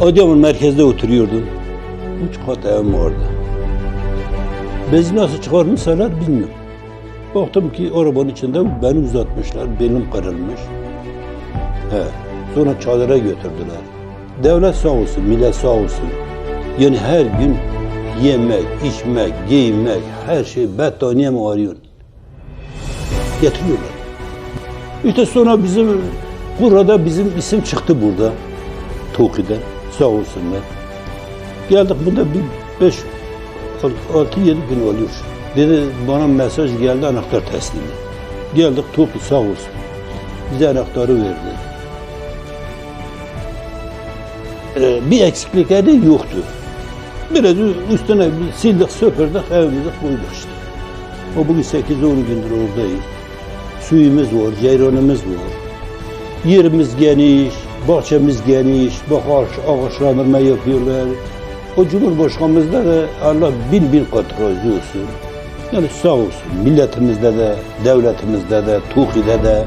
Adıyaman merkezde oturuyordum. Üç kat evim vardı. Bezi nasıl çıkarmışsalar bilmiyorum. Baktım ki arabanın içinde beni uzatmışlar, belim kırılmış. He. Sonra çadıra götürdüler. Devlet sağ olsun, millet sağ olsun. Yani her gün yemek, içmek, giyinmek, her şey battaniye mi arıyor? Getiriyorlar. İşte sonra bizim burada bizim isim çıktı burada. Toki'den. Sağ olsunlar. Geldik burada bir beş, altı, yedi gün oluyor. Dedi bana mesaj geldi anahtar teslimi. Geldik Toki sağ olsun. Bize anahtarı verdi. Ee, bir eksiklikleri yoktu. Biraz üstüne sildik, söpürdük, evimize koyduk işte. O bugün 8-10 gündür oradayız. Suyumuz var, ceyranımız var. Yerimiz geniş, bahçemiz geniş, bak ağaç, ağaçlandırma yapıyorlar. O Cumhurbaşkanımızda da Allah bin bin kat razı olsun. Yani sağ olsun milletimizde de, devletimizde de, Tuki'de de,